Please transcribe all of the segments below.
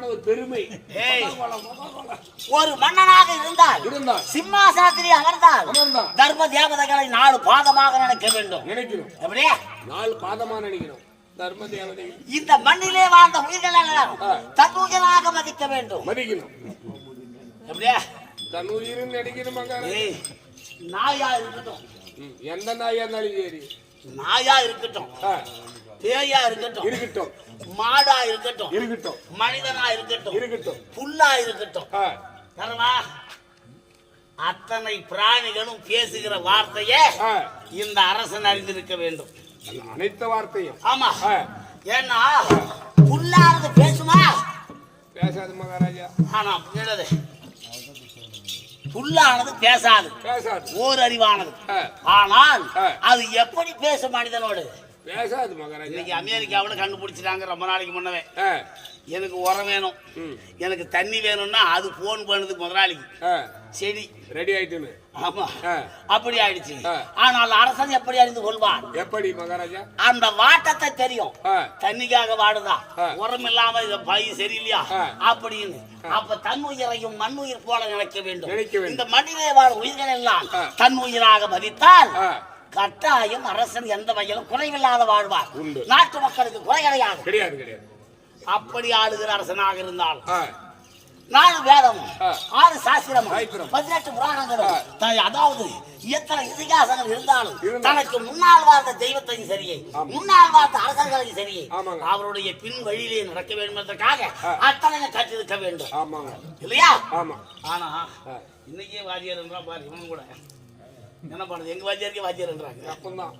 பதாகோலமான ஒரு பெருமை. ஒரு மன்னனாக இருந்தால் இருந்தால். சிம்மாசனத்திலே அமர்ந்தால். தர்ம தேவதைகளை நாலு பாதமாக நினைக்க வேண்டும். நினைக்கணும் எப்படியே நாலு பாதமா நினைக்கணும் தர்ம தேவதை இந்த மண்ணிலே வாழ்ந்த உயிர்கள் எல்லாம் ஆ. தன்னுயிராக மதிக்க வேண்டும். மதிக்கணும். எப்படியே தன் உயிரும் நினைக்கணும் நாயா இருக்கட்டும். எந்த நாயா இருந்தாலும் சரி. நாயா இருக்கட்டும். பேயா இருக்கட்டும். இருக்கட்டும். மாடா இருக்கட்டும். இருக்கட்டும். மனிதனா இருக்கட்டும். இருக்கட்டும். புல்லா இருக்கட்டும். தரவா? அத்தனை பிராணிகளும் பேசுகிற வார்த்தையே இந்த அரசன் அறிந்திருக்க வேண்டும். அனைத்து வார்த்தையும். ஆமா. ஏன்னா புல்லானது பேசுமா? பேசாது மகாராஜா. ஆனா என்னது? புல்லானது பேசாது. பேசாது. ஓர் அறிவானது ஆ, ஆனால். அது எப்படி பேசும் மனிதனோடு? பேசாது மகாராஜா இன்னைக்கு அமெரிக்காவில் கண்டுபிடிச்சிட்டாங்க ரொம்ப நாளைக்கு முன்னவே. எனக்கு உரம் வேணும். எனக்கு தண்ணி வேணும்னா அது போன் பண்ணுது முதலாளிக்கு. செடி ரெடி ஆயிட்டுன்னு. ஆமா. அப்படி ஆயிடுச்சு. ஆனால் அரசன் எப்படி அறிந்து கொள்வான்? எப்படி மகாராஜா? அந்த வாட்டத்தை தெரியும். தண்ணிக்காக வாடுதா. உரம் இல்லாம பயிர் சரியில்லையா. அப்படின்னு. அப்ப தன் உயிரையும் மண் உயிர் போல நினைக்க வேண்டும். இந்த மண்ணிலே வாழ உயிர்கள் எல்லாம். தன் உயிராக மதித்தால் கட்டாயம் அரசன் எந்த வகையிலும் குறைவில்லாத வாழ்வார். நாட்டு மக்களுக்கு குறை கிடையாது கிடையாது கிடையாது அப்படி ஆளுகிற அரசனாக இருந்தால் நாலு வேதம். ஆறு சாஸ்திரம். பதினெட்டு புராணங்களும் அதாவது எத்தனை இதிகாசங்கள் இருந்தாலும். தனக்கு முன்னால் வாழ்ந்த தெய்வத்தையும் சரியை. முன்னால் வாழ்ந்த அரசர்களையும் சரியை. அவருடைய பின் வழியிலே நடக்க வேண்டும் என்பதற்காக. அத்தனை கற்றிருக்க வேண்டும் இல்லையா ஆனா இன்னைக்கே வாத்தியார்ன்றா பாரு இவன் கூட என்ன பண்ணுது? எங்க வாத்தியாருக்கே வாத்தியார்ன்றாங்க வெப்பம்தான்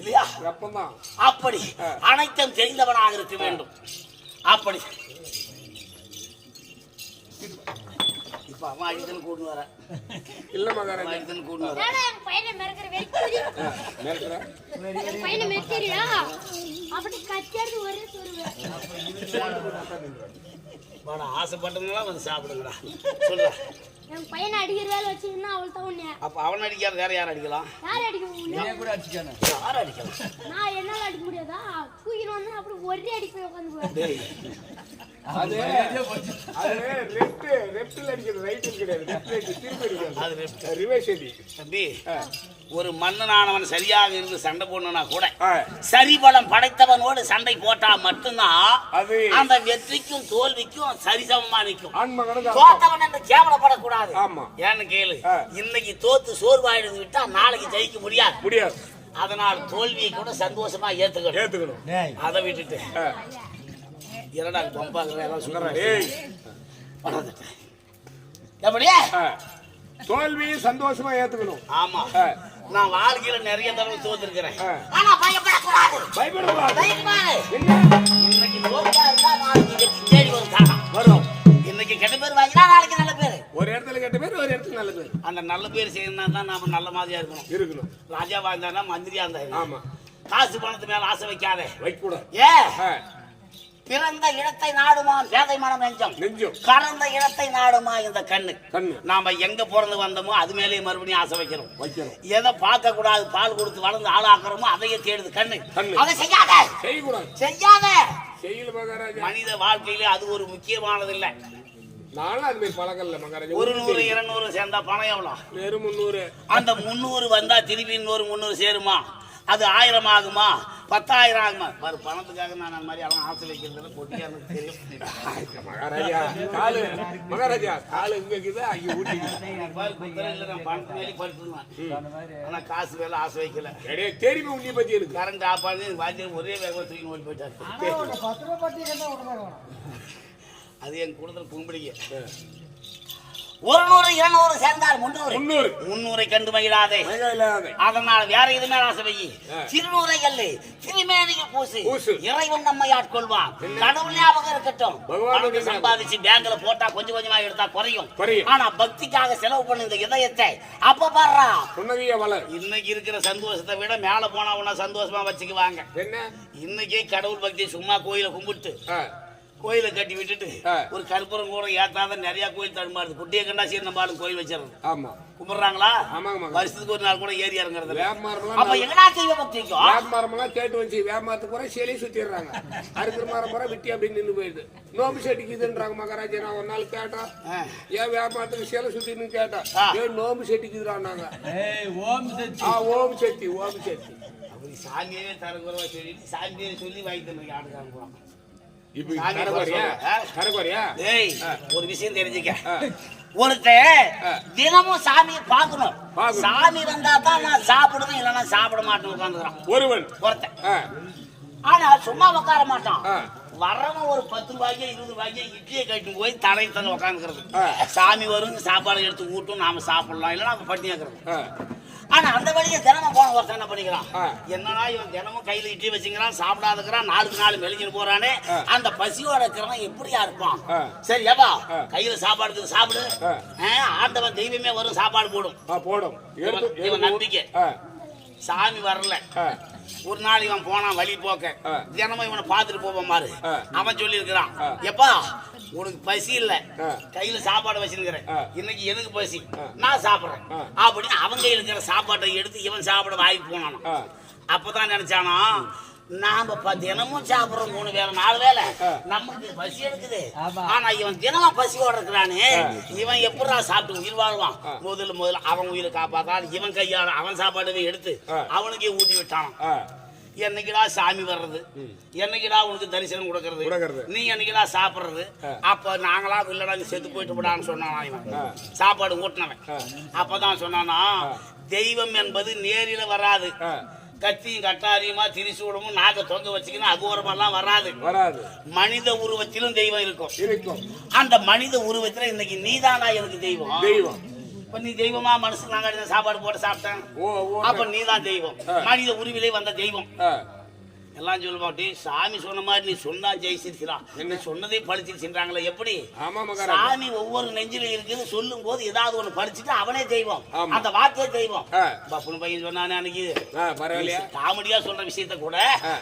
இல்லையா? வெப்பம்தான் அப்படி. அனைத்தும் தெரிந்தவனாக இருக்க வேண்டும். அப்படி. இப்ப அம்மா அடித்துன்னு கூட்டு வர. இல்ல மகாராஜா. அடித்துன்னு கூட்டு வர. பையனை மிரக்கிற பையனை? அப்படி ஒரே ஆசைப்பட்டவங்களாம் வந்து சாப்பிடுங்கடா. சொல்ற. என் பையனை அடிக்கிற வேலை வச்சீங்கன்னா அவள் தான் உன்னை அப்ப அவன் அடிக்காத வேற யார் அடிக்கலாம்? யார் அடிக்க முடியும் யார் அடிக்கலாம்? நான் என்னால அடிக்க முடியாதா? தூக்கிட்டு வந்து அப்படி ஒரே அடிக்க போய் உட்காந்து அது அது left, left ல அடிக்கிறது, ல கிடையாது. left ல அடிக்கிறது, திருப்பி அடிக்கிறது. அது left. reverse அடி. தம்பி ஒரு மன்னனானவன் சரியாக இருந்து சண்டை போடணும்னா கூட சரிபலம் படைத்தவனோடு சண்டை போட்டா மட்டும்தான் அது அந்த வெற்றிக்கும் தோல்விக்கும் சரிசமமா நிற்கும். தோத்தவன் என்று கேவலப்படக்கூடாது. ஆமா. ஏன்னு கேளு. ஆ. இன்னைக்கு தோத்து சோர்வாயிடுது விட்டா நாளைக்கு ஜெயிக்க முடியாது. முடியாது. அதனால் தோல்வியை கூட சந்தோஷமா ஏத்துக்கணும். ஏத்துக்கணும். அதை விட்டுட்டு. இரடா பம்பாங்க எல்லாம் சொல்றேன் எப்படியே ஆ, தோல்வியை சந்தோஷமா ஏத்துக்கணும். ஆமா. ஆ, நான் வாழ்க்கையில நிறைய தடவை தோத்துருக்கிறேன். ஆனா பயப்படக்கூடாது. பயப்படக்கூடாது. இன்னைக்கு தோல்வியா இருந்தா நாளைக்கு தேடி வரும் தானா வரும். இன்னைக்கு கெட்ட பேர் வாங்கினா நாளைக்கு நல்ல பேரு. ஒரு இடத்துல கெட்ட பேர் ஒரு இடத்துல நல்ல பேர். அந்த நல்ல பேர் செய்யணும்னா தான் நாம நல்ல மாதிரியா இருக்கணும். இருக்கணும். ராஜாவா இருந்தா மந்திரியா இருந்தா ஆமா. காசு பணத்து மேல ஆசை வைக்காதே. வைக்க கூடாது ஏ பிறந்த இடத்தை நாடுமா? பேதை மனம் நெஞ்சம். நெஞ்சம். கறந்த இடத்தை நாடுமா இந்த கண்ணு? கண்ணு. நாம எங்க பிறந்து வந்தோமோ அது மேலேயே மறுபடியும் ஆசை வைக்கிறோம் வைக்கணும். எதை பார்க்க கூடாது பால் கொடுத்து வளர்ந்து ஆளாக்குறோமோ அதையே தேடுது கண்ணு. கண்ணு. அதை செய்யாத. செய்யாத. மனித வாழ்க்கையில அது ஒரு முக்கியமானது இல்ல நானும் அது மாதிரி மகாராஜா. ஒரு நூறு இருநூறு சேர்ந்தா பணம் எவ்வளவு வெறும் முந்நூறு. அந்த முந்நூறு வந்தா திருப்பி இன்னொரு முந்நூறு சேருமா? அது ஆயிரம் ஆகுமா? பத்தாயிரம் ஆகுமா? பாரு பணத்துக்காக நான் அந்த மாதிரி அவன் ஆசை வைக்கிறதுல பொட்டியா எனக்கு தெரியும். மகாராஜா. காலு மகாராஜா காலு இங்க இருக்குது அங்க ஊட்டி பாரு, குதிரை இல்ல, நான் பணத்து மேலே படுத்துருவேன் ஆனா காசு மேல ஆசை வைக்கல. தெரியுமே உன்னை பத்தி இருக்கு கரண்ட் ஆனது வாத்தியம் ஒரே வேகமா தூக்கி ஓடி போயிட்டாரு. அது என் கூடுதல் புண்பிடிக்க ஒரு நூறு இருநூறு சேர்ந்தால் முன்னூறு முந்நூறு. முன்னூரை கண்டு மகிழாதே. அதனால் வேற எது மேல ஆசை வையி. திருநூறை அல்ல திருமேனியில் பூசு. இறைவன் நம்மை ஆட்கொள்வான். கடவுள் ஞாபகம் இருக்கட்டும். பணத்தை. சம்பாதிச்சு பேங்க்ல போட்டா கொஞ்சம் கொஞ்சமா எடுத்தா குறையும். ஆனா பக்திக்காக செலவு பண்ண இந்த இதயத்தை அப்ப பாடுறா புன்னகைய வளர். இன்னைக்கு இருக்கிற சந்தோஷத்தை விட மேல போனா உன்ன சந்தோஷமா வச்சுக்குவாங்க. என்ன? இன்னைக்கே கடவுள் பக்தி சும்மா கோயில கும்பிட்டு கோயிலை கட்டி விட்டுட்டு. ஒரு கற்பூரம் கூட ஏத்தாத நிறைய கோயில் தடுமாறுது. குட்டியை கண்டா சரி நம்ம ஆளு கோயில் வச்சிடறது ஆமா. கும்பிடுறாங்களா? வருஷத்துக்கு ஒரு நாள் கூட ஏறி இறங்குறது அப்ப எங்கடா தெய்வ பக்தி வைக்கும் வேப்பமரமெல்லாம் கேட்டு வச்சு வேப்பமரத்துக்கு கூட சிலையை சுத்திடுறாங்க. அறுக்கிற மரம் பூரா விட்டி அப்படி நின்று போயிடுது. நோம்பு செட்டிக்குதுன்றாங்க மகாராஜா. நான் ஒரு நாள் கேட்டோம் ஆ. ஏன் வேப்பமரத்துக்கு சிலை சுத்தின்னு கேட்டேன். ஏன் நோம்பு செட்டிக்குதுறாங்க ஏய் ஓம் சச்சி ஆ ஓம் சக்தி ஓம் சக்தி அப்படி சாமியே தரக்குறவா சாமி பேரை சொல்லி வாங்கி தந்து ஒரு விஷயம் தெரிஞ்சுக்க. ஆ. தினமும் சாமியை பார்க்கணும். சாமி வந்தா தான் நான் சாப்பிடுவேன் இல்லைன்னா சாப்பிட மாட்டேன் உட்காந்துக்கிறான். ஒருவன். ஒருத்தன். ஆ, ஆனா சும்மா உட்கார மாட்டான். ஆ. வரவன் ஒரு பத்து ரூபாய்க்கு இருபது ரூபாய்க்கு இட்லியை கட்டிட்டு போய் தலை தலை உட்காந்துக்கிறது. சாமி வரும் சாப்பாடு எடுத்து ஊட்டும் நாம சாப்பிடலாம். இல்லைன்னா அவன் பட்டினி இருக்கிறது ஆ, ஆனா அந்த வழியை தினமும் போன ஒருத்தன் என்ன பண்ணிக்கிறான். என்னடா இவன் தினமும் கையில இட்லி வச்சுக்கிறான் சாப்பிடாதுக்கிறான் நாளுக்கு நாள் மெலிஞ்சுன்னு போறானே. அந்த பசியோட இருக்கிறவன் எப்படியா இருப்பான். சரி ஏப்பா. கையில சாப்பாடு சாப்பிடு ஆண்டவன் தெய்வமே வரும் சாப்பாடு போடும் போடும் நம்பிக்கை. சாமி வரல ஒரு நாள் இவன் போனான் வழி போக்க. தினமும் இவனை பார்த்துட்டு போவான் பாரு. அவன் சொல்லி இருக்கிறான். எப்பா உனக்கு பசி இல்ல. கையில சாப்பாடு வச்சிருக்கிறேன். இன்னைக்கு எனக்கு பசி. நான் சாப்பிடுறேன். அப்படின்னு அவன் கையில இருக்கிற சாப்பாட்டை எடுத்து இவன் சாப்பிட வாய்ப்பு போனான். அப்பதான் நினைச்சானா நாம ப- தினமும் சாப்பிடுறோம் மூணு வேளை நாலு வேளை ஆ. நமக்கு பசி எடுக்குது. ஆனா இவன் தினமும் பசியோட இருக்கிறானே இவன் எப்படா சாப்பிட்டு உயிர் வாழ்வான். முதல்ல முதல்ல அவன் உயிரை காப்பாத்தான் இவன் கையால அவன் சாப்பாடவே எடுத்து. அவனுக்கே ஊட்டி விட்டான் என்னைக்குடா சாமி வர்றது என்னைக்குடா உனக்கு தரிசனம் கொடுக்கறது. நீ என்னைக்குடா சாப்பிடுறது. அப்ப நாங்களா இல்லடா நீ செத்து போயிட்டு விடான்னு சொன்னானா இவன். சாப்பாடு ஊட்டினவன். அப்பதான் சொன்னானா. தெய்வம் என்பது நேரில வராது கத்தியும் கட்டாரியுமா திரிசூலமும் நாக்க தொங்க வச்சுக்கணும் அகோரமெல்லாம் வராது. வராது. மனித உருவத்திலும் தெய்வம் இருக்கும். இருக்கும். அந்த மனித உருவத்துல இன்னைக்கு நீதானா எனக்கு தெய்வம். தெய்வம். இப்ப நீ தெய்வமா மனசு நாங்க சாப்பாடு போட்டு சாப்பிட்டேன். அப்ப நீதான் தெய்வம். மனித உருவிலே வந்த தெய்வம். எல்லாம் சொல்லுவான் டேய் சாமி சொன்ன மாதிரி நீ சொன்னா ஜெயிச்சிருக்கிறான் என்ன? சொன்னதே படிச்சிருச்சுன்றாங்களே எப்படி? ஆமா மகாராஜா. சாமி ஒவ்வொரு நெஞ்சில இருக்குது சொல்லும் போது ஏதாவது ஒண்ணு படிச்சுட்டு அவனே தெய்வம் ஆமா. அந்த வார்த்தையே தெய்வம் ஆ. பப்புனு பையன் சொன்னானே அன்னைக்கு? காமெடியா சொல்ற விஷயத்த கூட.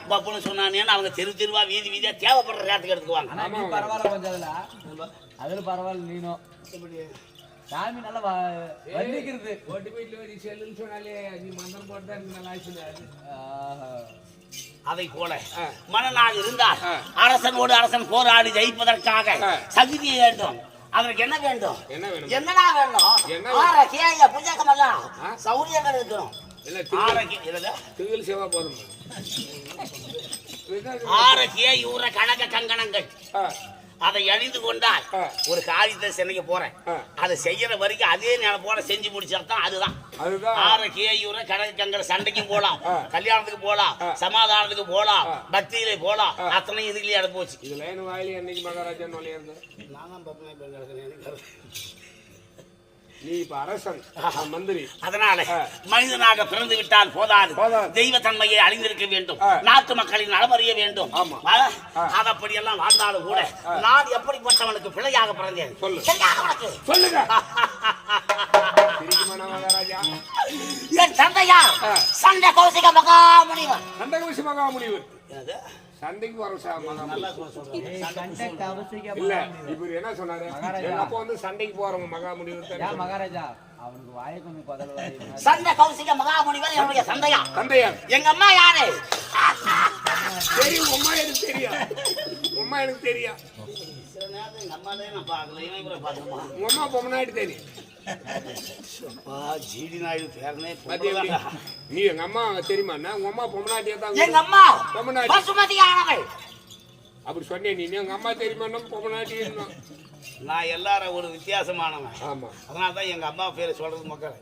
பப்புனு சொன்னானேன்னு அவங்க தெரு தெருவா வீதி வீதியா தேவைப்படுற நேரத்துக்கு எடுத்துக்குவாங்க. பரவாயில்ல கொஞ்சம் அதுல அதுல பரவாயில்ல நீனும். சாமி நல்லா வ- வர்ணிக்கிறது. ஓட்டு வீட்டுல ஒரு செல்லுன்னு சொன்னாலே நீ மந்திரம் போட்டு நல்லா ஆச்சு ஆஹா. அதை போல. மனநாள் இருந்தால். அரசனோடு அரசன் போராடி ஜெயிப்பதற்காக. சகிதி வேண்டும். அதற்கு என்ன வேண்டும்? என்னடா வேணும்? என்ன ஆற கேய புஜகமெல்லாம் ஆ? சௌரியங்கள் இருக்கணும். ஆரோக்கிய யூர கணக்க கங்கணங்கள். அதை அணிந்து கொண்டால். ஒரு காரியத்தை சென்னைக்கு போறேன். அதை செய்யற வரைக்கும் அதே நேரம் போல செஞ்சு முடிச்சாதான் அதுதான் அதுதான் ஆரோக்கிய யூர கணக்கு கங்கண சண்டைக்கும் போலாம். கல்யாணத்துக்கு போலாம். சமாதானத்துக்கு போலாம். பக்தியிலே போலாம். அத்தனை இதுலயே அனுபவிச்சு இதுல என்ன வாயில என்னைக்கு மகாராஜா நான் தான் எனக்கு நீ இப்ப அரசன் மந்திரி அதனால. மனிதனாக பிறந்து விட்டால் போதாது. தெய்வ தன்மையை அழிந்திருக்க வேண்டும். நாட்டு மக்களின் நலமறிய வேண்டும் ஆமா. ஆ? ஆ. அது அப்படியெல்லாம் வாழ்ந்தாலும் கூட. நான் எப்படிப்பட்டவனுக்கு பிள்ளையாக பிறந்தேன் சொல்லுங்க என் தந்தையார். சண்டை கௌசிக மகாமுனிவர் சண்டைக்கு விஷயம் மகாமுனிவர்? சண்டைக்கு வர இல்ல. இவர் என்ன சொன்னாரு? அப்பா வந்து சண்டைக்கு போறவங்க ஏன் சொன்னாரு. மகாராஜா அவனுக்கு வாயை கொஞ்சம். சண்டை கௌசிக மகாமுனிவர் என்னுடைய தந்தையா தந்தையார் எங்க அம்மா யாரு? தெரியும் உங்க அம்மா எனக்கு தெரியும் உங்க அம்மா எனக்கு தெரியும் சில நான் பார்க்கல இவன் அம்மா பொம்மநாட்டி தெரியும். ஜிடி நாயுடு பேரனே. நீ எங்க அம்மா தெரியுமா? உங்க அம்மா பொம்மநாட்டியா தான் எங்க அம்மா? பொம்மநாட்டி பசுமதியானவள். அப்படி சொன்னேன் நீ. எங்க அம்மா தெரியுமா பொம்மநாட்டி நான் எல்லாரும் ஒரு வித்தியாசமானவன். ஆமா. அதனால தான் எங்க அம்மா பேரை சொல்றது மக்கள்.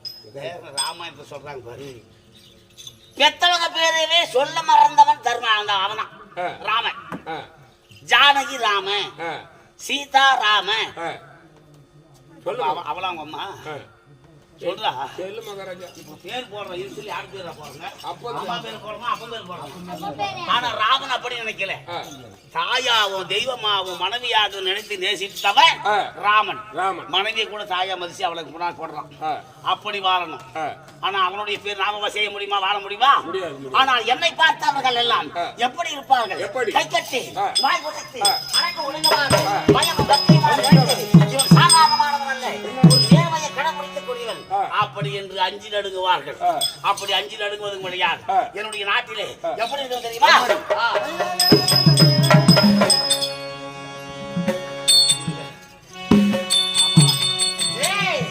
ராமாயணத்தை சொல்றாங்க பாரு. பெத்தவங்க பேரவே சொல்ல மறந்தவன் தர்மானந்தன் அவனான் ஆ. ராமன். ஜானகி ராமன். சீதா ராமன். அவளா அவங்க அம்மா. சொல்றா. சொல்லு மகாராஜா. இப்போ பேர் போடுறோம் இது சொல்லி யார் பேரா போடுறாங்க? அப்போ அம்மா பேர் போடுறோமா? அப்பா பேர் போடுறோமா? உங்க பேரு ஆனா ராமனை அப்படி நினைக்கல. ஆ, தாயாவும் தெய்வமாவும் மனைவியாகவும் நினைத்து நேசித்தவன். ராமன். ராமன். மனைவியை கூட தாயா மதிச்சு அவளுக்கு முன்னாடி போடுறான் அப்படி வாழணும். ஆனா அவனுடைய பேர் நாம செய்ய முடியுமா? வாழ முடியுமா. ஆனால் என்னை பார்த்தவர்கள் எல்லாம். எப்படி இருப்பார்கள்? எப்படி? வாய். அடக்க ஒழுங்கமாக பக்தியுமாக இவன் அப்படி என்று அஞ்சு நடுங்குவார்கள். அப்படி அஞ்சு நடுங்குவது கிடையாது. ஆ. என்னுடைய நாட்டிலே எப்படி இருக்கும் தெரியுமா? ஆ. ஏய்,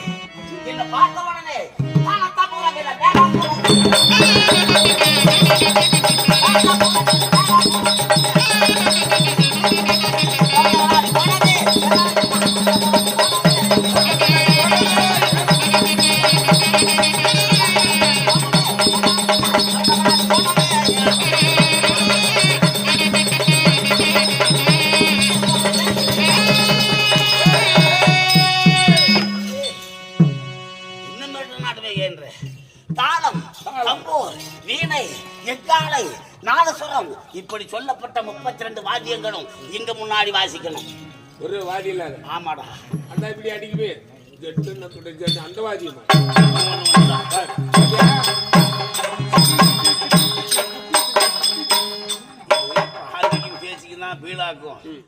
எக்காலை நாதசுரம் இப்படி சொல்லப்பட்ட முப்பத்தி ரெண்டு வாத்தியங்களும் இங்க முன்னாடி வாசிக்கணும். ஒரு வாதி இல்லாத. ஆமாடா. அந்த இப்படி அடிக்குமே. ஜெட்டு அந்த வாதியமா? தான் பீழாக்கும்